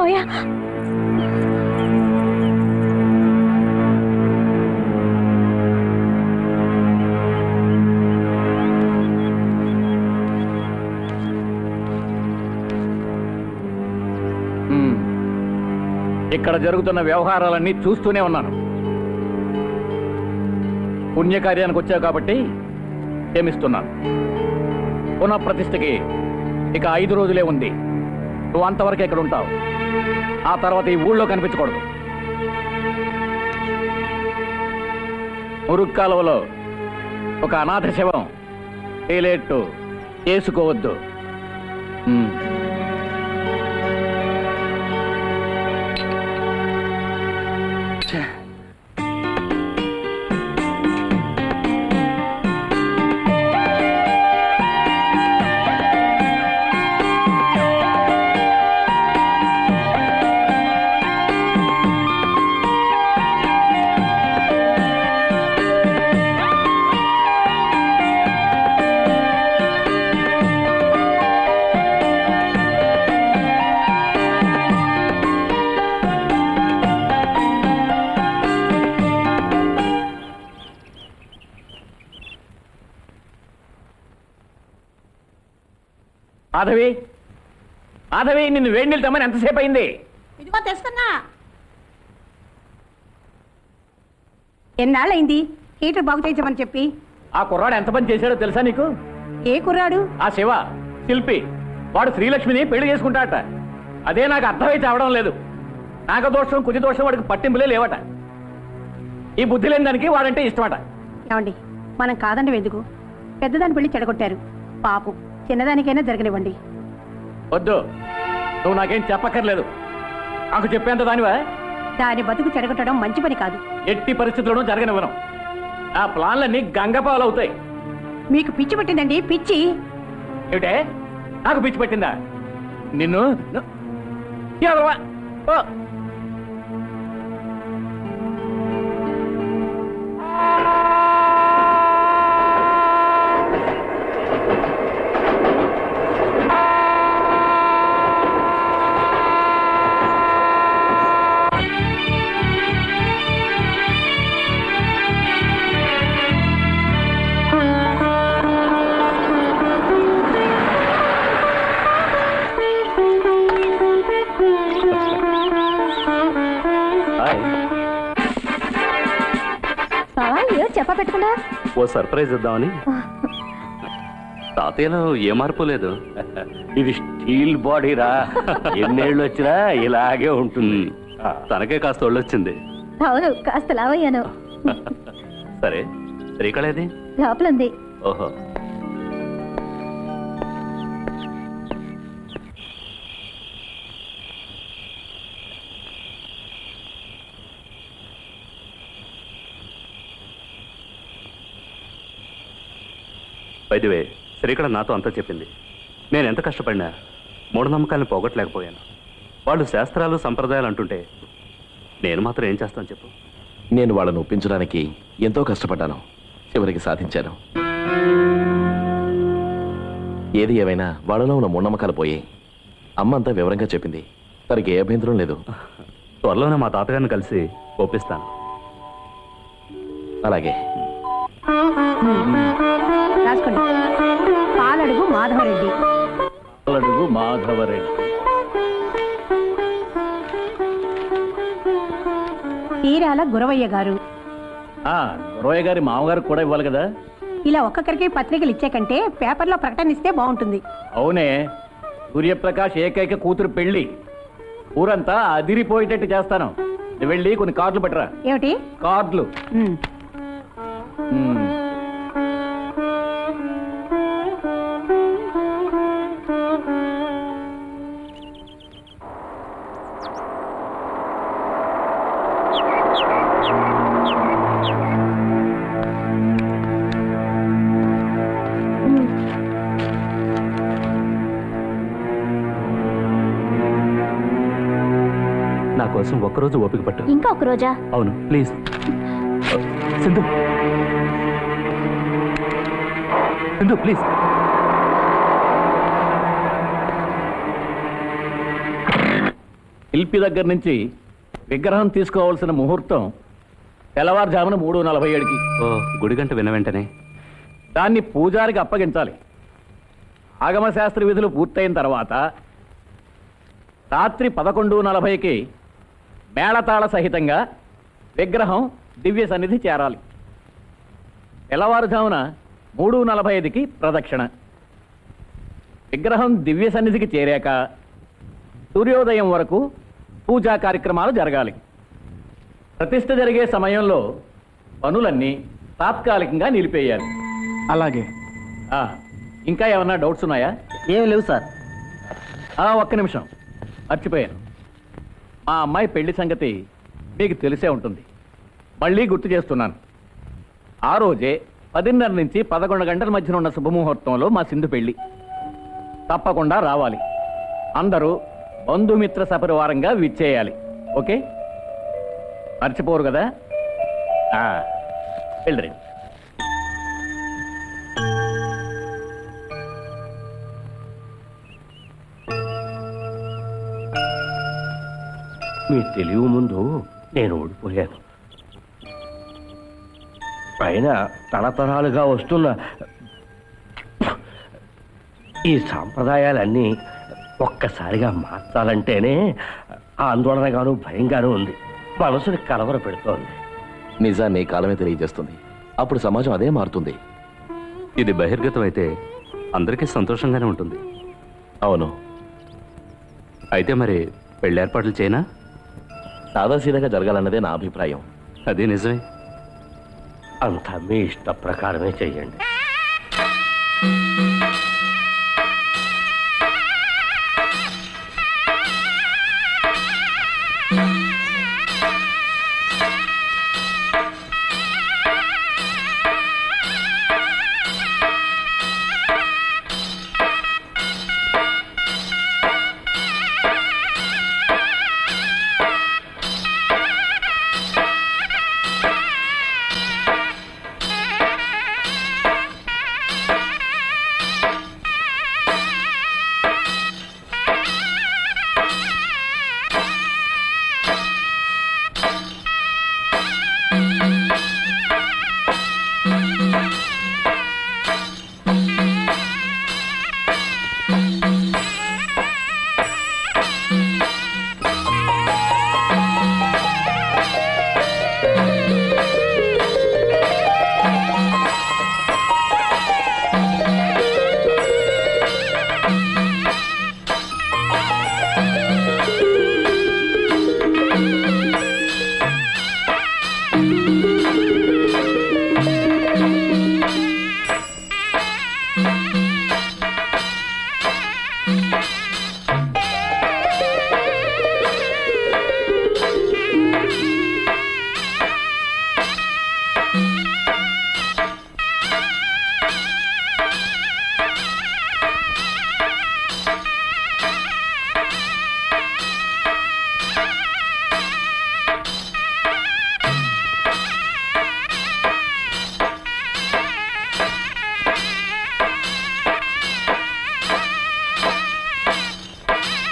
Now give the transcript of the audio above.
మావయ్య ఇక్కడ జరుగుతున్న వ్యవహారాలన్నీ చూస్తూనే ఉన్నాను. పుణ్యకార్యానికి వచ్చావు కాబట్టి క్షమిస్తున్నాను. పునఃప్రతిష్ఠకి ఇక ఐదు రోజులే ఉంది. నువ్వు అంతవరకు ఇక్కడ ఉంటావు. ఆ తర్వాత ఈ ఊళ్ళో కనిపించకూడదు. మురుక్కాలువలో ఒక అనాథ శవం. తేలేట్టు చేసుకోవద్దు మాధవి మాధవి నిన్ను వేడి నీళ్ళు తెమ్మని ఎంతసేపు అయింది? ఇదిగో తెస్తున్నా. ఎన్నాళ్ళైంది హీటర్ బాగు చేయించమని చెప్పి. ఆ కుర్రాడు ఎంత పని చేశాడో తెలుసా నీకు? ఏ కుర్రాడు? ఆ శివ శిల్పి వాడు శ్రీలక్ష్మిని పెళ్ళి చేసుకుంటాడట. అదే నాకు అర్థమై చావడం లేదు. నాగదోషం కుజ దోషం వాడికి పట్టింపులే లేవట. ఈ బుద్ధి లేని దానికి వాడంటే ఇష్టమట. ఏమండి మనం కాదండి ఎందుకు పెద్దదాని పెళ్ళి చెడగొట్టారు. పాపం. చిన్నదానికైనా జరగనివ్వండి. వద్దు. నువ్వు నాకేం చెప్పక్కర్లేదు. నాకు చెప్పేంత దానివా? దాని బతుకు చెడగొట్టడం మంచి పని కాదు. ఎట్టి పరిస్థితుల్లోనూ జరగనివ్వను. ఆ ప్లాన్లన్నీ గంగపాలు అవుతాయి మీకు పిచ్చి పట్టిందండి పిచ్చి. ఏమిటే? నాకు పిచ్చి పెట్టిందా? నిన్ను? పెట్టుకున్నా ఓ సర్ప్రైజ్ ఇద్దామని. తాతయ్యలో ఏ మార్పు లేదు. ఇది స్టీల్ బాడీరా ఎన్నేళ్ళు వచ్చినా ఇలాగే ఉంటుంది. తనకే కాస్త ఒళ్ళొచ్చింది. అవును కాస్త లావయ్యాను. సరే శ్రీకళేది లోపలుంది. ఓహో. వైద్యవే శ్రీకళ నాతో అంతా చెప్పింది. నేను ఎంత కష్టపడినా మూఢనమ్మకాలను పోగొట్టలేకపోయాను. వాళ్ళు శాస్త్రాలు సంప్రదాయాలు అంటుంటే నేను మాత్రం ఏం చేస్తాను చెప్పు? నేను వాళ్ళను ఒప్పించడానికి ఎంతో కష్టపడ్డాను. చివరికి సాధించాను. ఏది ఏమైనా వాళ్ళలో ఉన్న మూఢనమ్మకాలు పోయాయి అమ్మ అంతా వివరంగా చెప్పింది. తనకి ఏ అభ్యంతరం లేదు. త్వరలోనే మా తాతగారిని కలిసి ఒప్పిస్తాను. అలాగే. రాసుకోండి పాలడుగు మాధవరెడ్డి. అడుగు మాధవరెడ్డి. తీరాల గురవయ్య గారు. ఆ, రోయ గారి మామగారికి కూడా ఇవ్వాలి కదా? ఇలా ఒక్కొక్కరికి పత్రికలు ఇచ్చే కంటే పేపర్లో ప్రకటన ఇస్తే బాగుంటుంది. అవునే సూర్యప్రకాష్ ఏకైక కూతురు పెళ్ళి ఊరంతా అదిరిపోయేటట్టు చేస్తాను. వెళ్ళి కొన్ని కార్డులు పెట్టరా? ఏమిటి? కార్డులు. కోసం ఒక్కరోజు ఓపిక పట్టు. ఇంకా ఒక రోజా అవును ప్లీజ్. సింధు. సింధు ప్లీజ్. శిల్పి దగ్గర నుంచి విగ్రహం తీసుకోవాల్సిన ముహూర్తం తెల్లవారుజామున మూడు నలభై ఏడుకి. ఓ గుడి గంట విన వెంటనే. దాన్ని పూజారికి అప్పగించాలి. ఆగమ శాస్త్ర విధులు పూర్తయిన తర్వాత రాత్రి పదకొండు నలభైకి మేళతాళ సహితంగా విగ్రహం దివ్య సన్నిధి చేరాలి. తెల్లవారుజామున మూడు నలభై ఐదుకి ప్రదక్షిణ. విగ్రహం దివ్య సన్నిధికి చేరాక సూర్యోదయం వరకు పూజా కార్యక్రమాలు జరగాలి. ప్రతిష్ఠ జరిగే సమయంలో పనులన్నీ తాత్కాలికంగా నిలిపేయాలి. అలాగే. ఆ, ఇంకా ఏమన్నా డౌట్స్ ఉన్నాయా? ఏం లేవు సార్. ఆ, ఒక్క నిమిషం. మర్చిపోయాను. మా అమ్మాయి పెళ్ళి సంగతి మీకు తెలిసే ఉంటుంది. మళ్ళీ గుర్తు చేస్తున్నాను. ఆ రోజే పదిన్నర నుంచి పదకొండు గంటల మధ్యన ఉన్న శుభముహూర్తంలో మా సింధు పెళ్ళి. తప్పకుండా రావాలి. అందరూ బంధుమిత్ర సపరివారంగా విచ్చేయాలి. ఓకే? మర్చిపోరు కదా? వెళ్ళరండి. మీ తెలివి ముందు నేను ఓడిపోయాను. పైన తరతరాలుగా వస్తున్న ఈ సాంప్రదాయాలన్నీ ఒక్కసారిగా మార్చాలంటేనే ఆందోళనగాను భయంగాను ఉంది. మనసుని కలవర పెడుతోంది. నిజాన్ని కాలమే తెలియజేస్తుంది. అప్పుడు సమాజం అదే మారుతుంది. ఇది బహిర్గతం అయితే అందరికీ సంతోషంగానే ఉంటుంది. అవును. అయితే మరి పెళ్ళి ఏర్పాట్లు చేయనా? సాదాసీదాగా జరగాలన్నదే నా అభిప్రాయం. అది నిజమే. అంతా మీ ఇష్ట ప్రకారమే చెయ్యండి